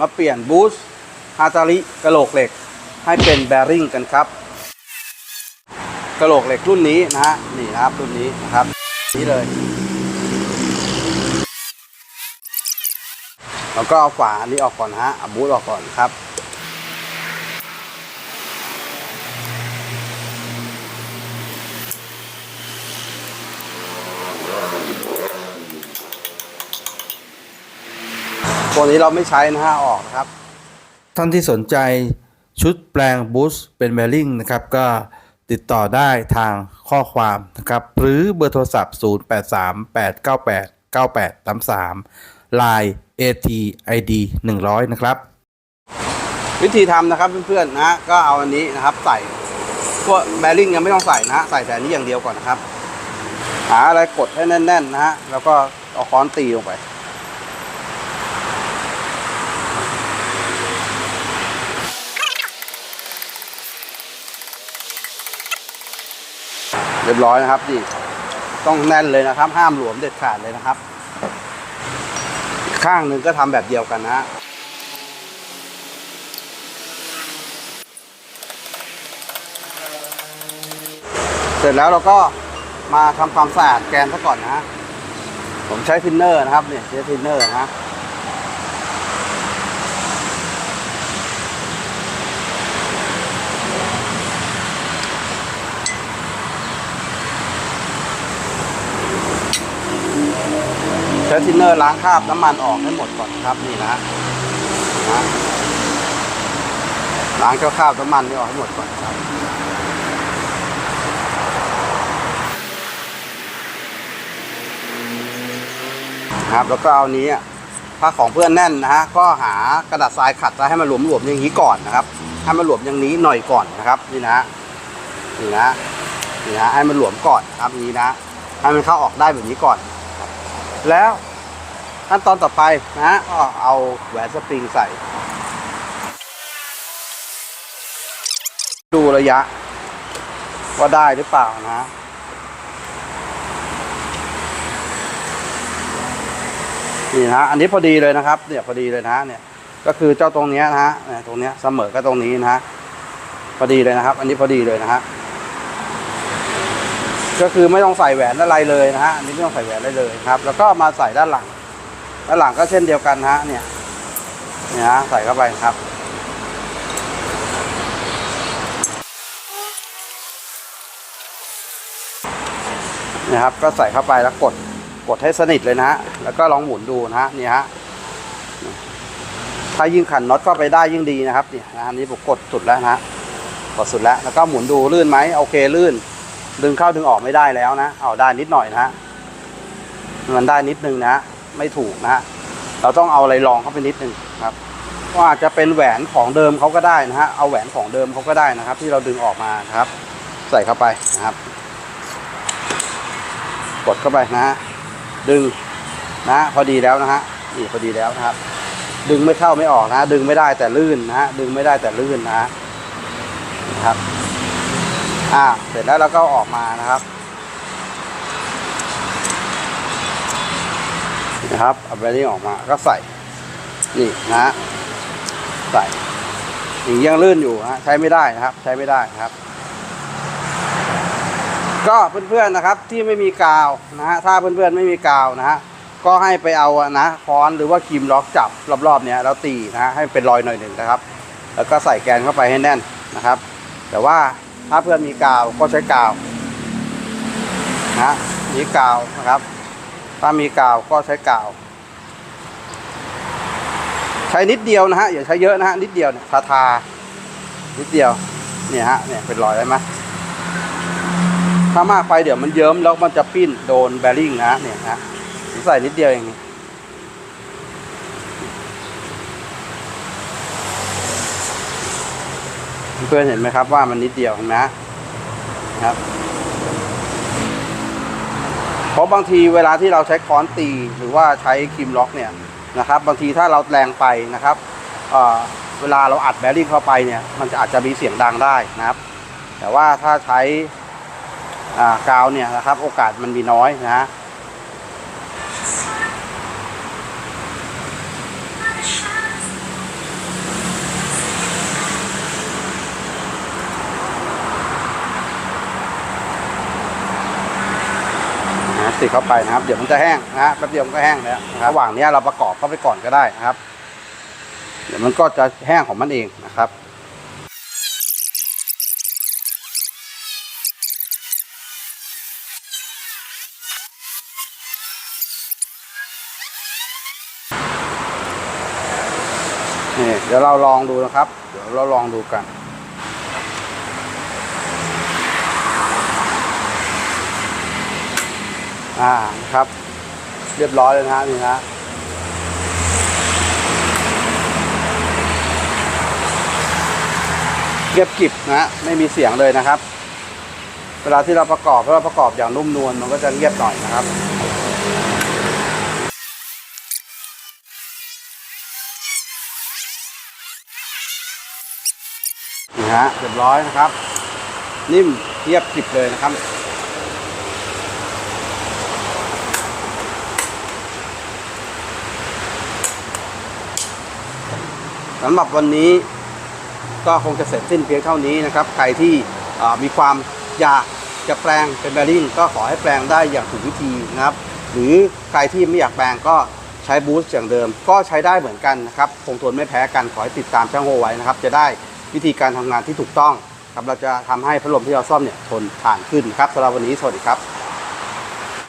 มาเปลี่ยนบูสฮาตาริกระโหลกเหล็ก ให้เป็นแบริ่งกันครับกระโหลกเหล็กรุ่นนี้นะฮะนี่นะครับรุ่นนี้นะครับนี่เลย แล้วก็เอาฝาอันนี้ออกก่อนฮะเอาบูสออกก่อนครับ ตัวนี้เราไม่ใช้นะฮะออกนะครับ ท่านที่สนใจชุดแปลงบูสต์เป็นแบริ่งนะครับ ก็ติดต่อได้ทางข้อความนะครับ หรือเบอร์โทรศัพท์ 0838989833 Line ATID 100 นะครับ วิธีทำนะครับเพื่อนๆนะก็เอาอันนี้นะครับใส่พวกแบริ่งยังไม่ต้องใส่นะฮะใส่แต่อันนี้อย่างเดียวก่อนนะครับ หาอะไรกดให้แน่น ๆ นะฮะแล้วก็เอาค้อนตีลงไป เรียบร้อยนะครับนี่ต้องแน่นเลยนะครับ ห้ามหลวมเด็ดขาดเลยนะครับ ข้างหนึ่งก็ทำแบบเดียวกันนะเสร็จแล้วเราก็มาทำความสะอาดแกนซะก่อนนะฮะผมใช้ทินเนอร์นะครับเนี่ยใช้ทินเนอร์นะ ใช้ทินเนอร์ล้างคราบน้ำมันออกให้หมดก่อนครับนี่นะนะล้างเจ้าคราบน้ำมันนี่ออกให้หมดก่อนครับครับแล้วก็เอานี้ถ้าของเพื่อนแน่นนะฮะก็หากระดาษทรายขัดไว้ให้มันหลวมๆอย่างนี้ก่อนนะครับให้มันหลวมอย่างนี้หน่อยก่อนนะครับนี่นะนี่นะนี่นะให้มันหลวมก่อนครับนี้นะให้มันเข้าออกได้แบบนี้ก่อน แล้วขั้นตอนต่อไปนะก็เอาแหวนสปริงใส่ ดูระยะ ว่าได้หรือเปล่านะนี่นะอันนี้พอดีเลยนะครับ เนี่ยพอดีเลยนะเนี่ย ก็คือเจ้าตรงเนี้ยนะฮะตรงเนี้ยเสมอกับตรงนี้นะฮะพอดีเลยนะครับ อันนี้พอดีเลยนะฮะ ก็คือไม่ต้องใส่แหวนอะไรเลยนะฮะอันนี้ไม่ต้องใส่แหวนอะไรเลยครับ แล้วก็มาใส่ด้านหลัง ด้านหลังก็เช่นเดียวกันนะฮะเนี่ยเนี่ยฮะใส่เข้าไปครับนะครับก็ใส่เข้าไปแล้วกดกดให้สนิทเลยนะฮะแล้วก็ลองหมุนดูนะฮะนี่ฮะถ้ายิ่งขันน็อตเข้าไปได้ยิ่งดีนะครับนี่นะอันนี้ผมกดสุดแล้วนะฮะกดสุดแล้วแล้วก็หมุนดูลื่นไหมโอเคลื่น ดึงเข้าดึงออกไม่ได้แล้วนะเอาได้นิดหน่อยนะฮะมันได้นิดนึงนะฮะไม่ถูกนะฮะเราต้องเอาอะไรรองเข้าไปนิดนึงครับก็อาจจะเป็นแหวนของเดิมเขาก็ได้นะฮะเอาแหวนของเดิมเขาก็ได้นะครับ ที่เราดึงออกมาครับ ใส่เข้าไปนะครับ กดเข้าไปนะฮะดึงนะพอดีแล้วนะฮะนี่พอดีแล้วนะครับ ดึงไม่เข้าไม่ออกนะ ดึงไม่ได้แต่ลื่นนะฮะดึงไม่ได้แต่ลื่นนะฮะนะครับ อ่า เสร็จแล้วเราก็ออกมานะครับนะครับเอาแบริ่ออกมาก็ใส่ นี่นะใส่อย่างยังลื่นอยู่นะใช้ไม่ได้นะครับ ใช้ไม่ได้นะครับ ก็เพื่อนๆนะครับที่ไม่มีกาวนะฮะถ้าเพื่อนๆไม่มีกาวนะฮะก็ให้ไปเอานะค้อนหรือว่าครีมล็อกจับรอบๆเนี้ยแล้วตีนะให้เป็นรอยหน่อยหนึ่งนะครับ แล้วก็ใส่แกนเข้าไปให้แน่นนะครับ แต่ว่า ถ้าเพื่อนมีกาวก็ใช้กาวนะมีกาวนะครับ ถ้ามีกาวก็ใช้กาว ใช้นิดเดียวนะฮะอย่าใช้เยอะนะฮะนิดเดียวเนี่ยทาทานิดเดียวเนี่ยฮะเนี่ยเป็นรอยได้ไหมถ้ามากไปเดี๋ยวมันเยิ้มแล้วมันจะปิ้นโดนแบริ่งนะเนี่ยนะใส่นิดเดียวอย่าง เพื่อนเห็นไหมครับว่ามันนิดเดียวนะครับ เพราะบางทีเวลาที่เราใช้ค้อนตีหรือว่าใช้ครีมล็อกเนี่ยนะครับ บางทีถ้าเราแรงไปนะครับเเวลาเราอัดแบริ่งเข้าไปเนี่ย มันจะอาจจะมีเสียงดังได้นะครับ แต่ว่าถ้าใช้กาวเนี่ยนะครับ โอกาสมันมีน้อยนะ ติดเข้าไปนะครับ เดี๋ยวมันจะแห้งนะฮะแป๊บเดียวมันก็แห้งแล้วนะครับระหว่างนี้เราประกอบเข้าไปก่อนก็ได้นะครับ เดี๋ยวมันก็จะแห้งของมันเองนะครับนี่เดี๋ยวเราลองดูนะครับ เดี๋ยวเราลองดูกัน อ่าครับ เรียบร้อยเลยนะฮะนี่นะเงียบกริบนะฮะไม่มีเสียงเลยนะครับ เวลาที่เราประกอบถ้าเราประกอบอย่างนุ่มนวลมันก็จะเงียบหน่อยนะครับนี่ฮะเรียบร้อยนะครับ นิ่มเรียบกริบเลยนะครับ สำหรับวันนี้ก็คงจะเสร็จสิ้นเพียงเท่านี้นะครับ ใครที่มีความอยากจะแปลงเป็นแบริ่งก็ขอให้แปลงได้อย่างถูกวิธีนะครับ หรือใครที่ไม่อยากแปลงก็ใช้บูสต์อย่างเดิม ก็ใช้ได้เหมือนกันนะครับคงทนไม่แพ้กันขอให้ติดตามช่างโฮไว้นะครับ จะได้วิธีการทำงานที่ถูกต้องครับเราจะทำให้พัดลมที่เราซ่อมเนี่ยทนทานขึ้นครับสำหรับวันนี้สวัสดีครับ